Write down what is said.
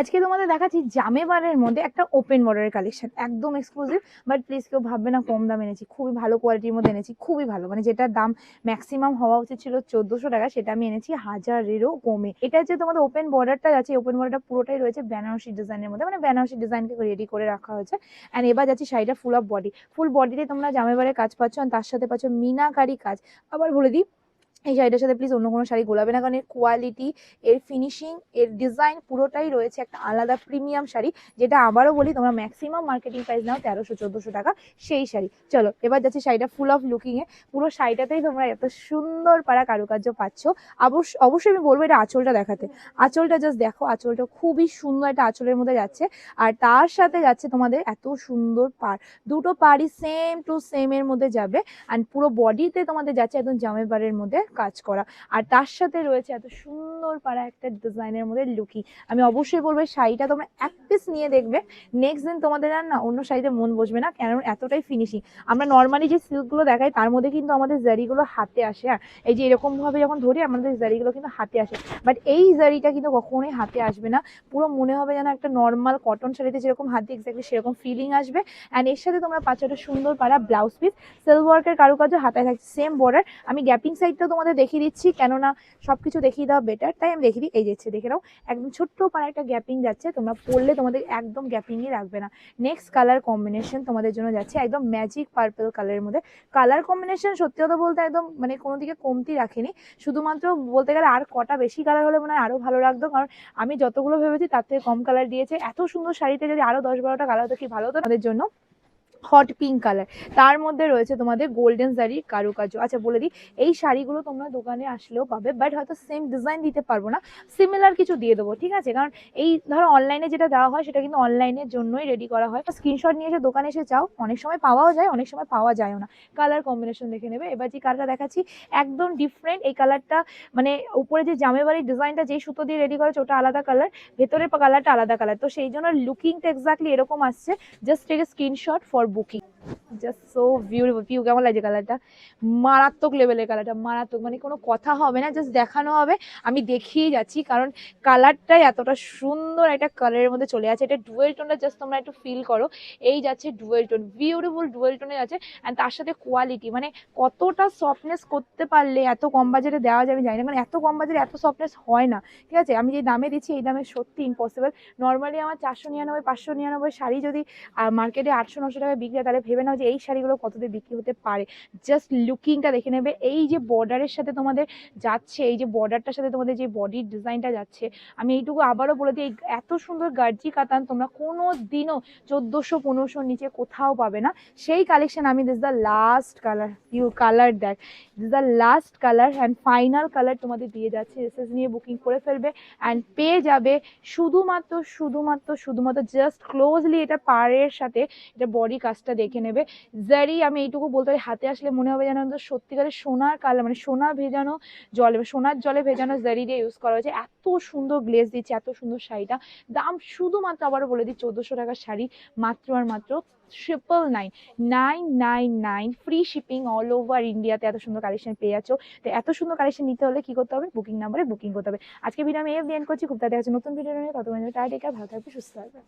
আজকে তোমাদের দেখাচ্ছি জামেবারের মধ্যে একটা ওপেন বর্ডারের কালেকশন একদম এক্সক্লুসিভ বাট প্লিজ কেউ ভাববে না কম দাম এনেছি, খুবই ভালো কোয়ালিটির মধ্যে এনেছি, খুবই ভালো মানে যেটার দাম ম্যাক্সিমাম হওয়া উচিত ছিল চোদ্দোশো টাকা, সেটা আমি এনেছি হাজারেরও কমে। এটা যে তোমাদের ওপেন বর্ডারটা যাচ্ছে ওপেন বর্ডারটা পুরোটাই রয়েছে বেনারসি ডিজাইনের মধ্যে মানে বেনারসি ডিজাইনকে রেডি করে রাখা হয়েছে। অ্যান্ড এবার যাচ্ছি শাড়িটা ফুল অফ বডি ফুল বডিতে তোমরা জামেবারের কাজ পাচ্ছ তার সাথে পাচ্ছ মিনাকারি কাজ। আবার বলে দিই এই শাড়িটার সাথে প্লিজ অন্য কোনো শাড়ি গোলাবে না, কারণ এর কোয়ালিটি এর ফিনিশিং এর ডিজাইন পুরোটাই রয়েছে একটা আলাদা প্রিমিয়াম শাড়ি, যেটা আবারও বলি তোমরা ম্যাক্সিমাম মার্কেটিং প্রাইস নাও তেরোশো, চোদ্দোশো টাকা সেই শাড়ি। চলো, এবার যাচ্ছে শাড়িটা ফুল অফ লুকিংয়ে পুরো শাড়িটাতেই তোমরা এত সুন্দর পাড়া কারুকার্য পাচ্ছ। অবশ্য, অবশ্যই আমি বলব এটা আঁচলটা দেখাতে। আঁচলটা জাস্ট দেখো, আঁচলটা খুবই সুন্দর একটা আঁচলের মধ্যে যাচ্ছে। আর তার সাথে যাচ্ছে তোমাদের এত সুন্দর পাড়। দুটো পাড়ই সেম টু সেম এর মধ্যে যাবে। অ্যান্ড পুরো বডিতে তোমাদের যাচ্ছে একদম জামে পাড়ের মধ্যে কাজ করা। আর তার সাথে রয়েছে এত সুন্দর পাড়া একটা ডিজাইনের মধ্যে লুকি। আমি অবশ্যই বলব শাড়িটা তোমরা এক পিস নিয়ে দেখবে। নেক্সট দিন তোমাদের আর না অন্য শাড়িতে মন বসবে না, কেন এতটাই ফিনিশিং আমরা নর্মালি যে সিল্কগুলো দেখাই, তার মধ্যে কিন্তু আমাদের জারিগুলো হাতে আসে হ্যাঁ? এই যে এরকম ভাবে যখন ধরি, আমাদের জারিগুলো কিন্তু হাতে আসে। বাট এই জারিটা কিন্তু কখনোই হাতে আসবে না। পুরো মনে হবে যেন একটা নর্মাল কটন শাড়িতে যেরকম হাতে এক্স্যাক্টলি সেরকম ফিলিং আসবে। অ্যান্ড এর সাথে তোমরা পাচ্ছ একটা সুন্দর পাড়া ব্লাউজ পিস সিল্ক ওয়ার্কের কারুকার্য হাতায় থাকছে সেম বর্ডার আমি গ্যাপিং সাইডটাও তোমাদের দেখিয়ে দিচ্ছি, কেননা সব কিছু দেখিয়ে দেওয়া বেটার তাই আমি দেখিয়ে দিই। এই যাচ্ছে দেখে নাও, একদম ছোট্ট পাড়া একটা গ্যাপিং যাচ্ছে, তোমরা পরলে তোমাদের একদম গ্যাপিংই রাখবে না। নেক্সট কালার কম্বিনেশন তোমাদের জন্য যাচ্ছে একদম ম্যাজিক পার্পল কালারের মধ্যে। কালার কম্বিনেশন সত্যি কথা বলতে একদম মানে কোনো দিকে কমতি রাখিনি। শুধুমাত্র বলতে গেলে আর কটা বেশি কালার হলে মনে হয় আরও ভালো লাগতো, কারণ আমি যতগুলো ভেবেছি তার থেকে কম কালার দিয়েছে। এত সুন্দর শাড়িতে যদি আরও দশ বারোটা কালার হতো কি ভালো হতো তাদের জন্য। হট পিঙ্ক কালার তার মধ্যে রয়েছে তোমাদের গোল্ডেন শাড়ির কারুকার্য। আচ্ছা বলে দিই, এই শাড়িগুলো তোমরা দোকানে আসলেও পাবে বাট হয়তো সেম ডিজাইন দিতে পারব না। সিমিলার কিছু দিয়ে দেবো, ঠিক আছে? কারণ এই ধরো অনলাইনে যেটা দেওয়া হয়, সেটা কিন্তু অনলাইনের জন্যই রেডি করা হয়। স্ক্রিনশট নিয়ে এসে দোকানে এসে চাও অনেক সময় পাওয়াও যায়, অনেক সময় পাওয়া যায়ও না। কালার কম্বিনেশন দেখে নেবে। এবার যে কালারটা দেখাচ্ছি, একদম ডিফারেন্ট এই কালারটা মানে উপরে যে জামে বাড়ির ডিজাইনটা যেই সুতো দিয়ে রেডি করেছে, ওটা আলাদা কালার ভেতরের কালারটা আলাদা কালার তো সেই জন্য লুকিংটা এক্স্যাক্টলি এরকম আসছে। Just take screenshot for booking just so beautiful Piu কেমন লাগছে কালারটা মারাত্মক লেভেলের কালারটা মারাত্মক মানে কোনো কথা হবে না জাস্ট দেখানো হবে। আমি দেখিয়ে যাচ্ছি, কারণ কালারটাই এতটা সুন্দর একটা কালারের মধ্যে চলে আছে। এটা ডুয়েল টোনটা জাস্ট তোমরা একটু ফিল করো। এই যাচ্ছে ডুয়েল টোন বিউটিফুল ডুয়েল টোনে যাচ্ছে। অ্যান্ড তার সাথে কোয়ালিটি মানে কতটা সফটনেস করতে পারলে এত কম বাজারে দেওয়া যাবে জানি না, কারণ এত কম বাজারে এত সফটনেস হয় না। ঠিক আছে? আমি যে দামে দিচ্ছি, এই দামে সত্যি ইম্পসিবল নর্মালি আমার চারশো নিরানব্বই, পাঁচশো নিরানব্বই শাড়ি যদি মার্কেটে আটশো, নশো টাকায় বিক্রি তাহলে ভেবে নাও যে এই শাড়িগুলো কত কততে বিক্রি হতে পারে। জাস্ট লুকিংটা দেখে নেবে। এই যে বর্ডারের সাথে তোমাদের যাচ্ছে, এই যে বর্ডারটার সাথে তোমাদের যে বডির ডিজাইনটা যাচ্ছে, আমি এইটুকু আবারও বলে দিই, এত সুন্দর গার্জি কাতান তোমরা কোনো দিনও চোদ্দোশো, পনেরোশোর নিচে কোথাও পাবে না। সেই কালেকশন আমি this the last colour you colour দেখ। This the last colour and final colour তোমাদের দিয়ে যাচ্ছে। এসএস নিয়ে বুকিং করে ফেলবে অ্যান্ড পেয়ে যাবে শুধুমাত্র শুধুমাত্র শুধুমাত্র জাস্ট ক্লোজলি এটা পাড়ের সাথে, এটা বডি কাজটা দেখে নেবে। জারি, আমি এইটুকু বলতে পারি, হাতে আসলে মনে হবে যেন সত্যিকারের সোনার কালার মানে সোনা ভেজানো জলে, সোনার জলে ভেজানো জারি দিয়ে ইউজ করা হয়েছে। এত সুন্দর গ্লেজ দিচ্ছে, এত সুন্দর শাড়িটা। দাম শুধুমাত্র আবারও বলে দিই চোদ্দোশো টাকার শাড়ি, মাত্র আর মাত্র triple nine nine nine nine free shipping all over ইন্ডিয়াতে এত সুন্দর কালেকশন পেয়ে যাচ্ছ। তো এত সুন্দর কালেকশন নিতে হলে কি করতে হবে? বুকিং নাম্বারে বুকিং করতে হবে। আজকে ভিডিও আমি এফ করছি, খুব তাড়াতাড়ি আছে নতুন ভিডিও নিয়ে ততক্ষণ টাটা ভালো থাকবে, সুস্থ থাকবে।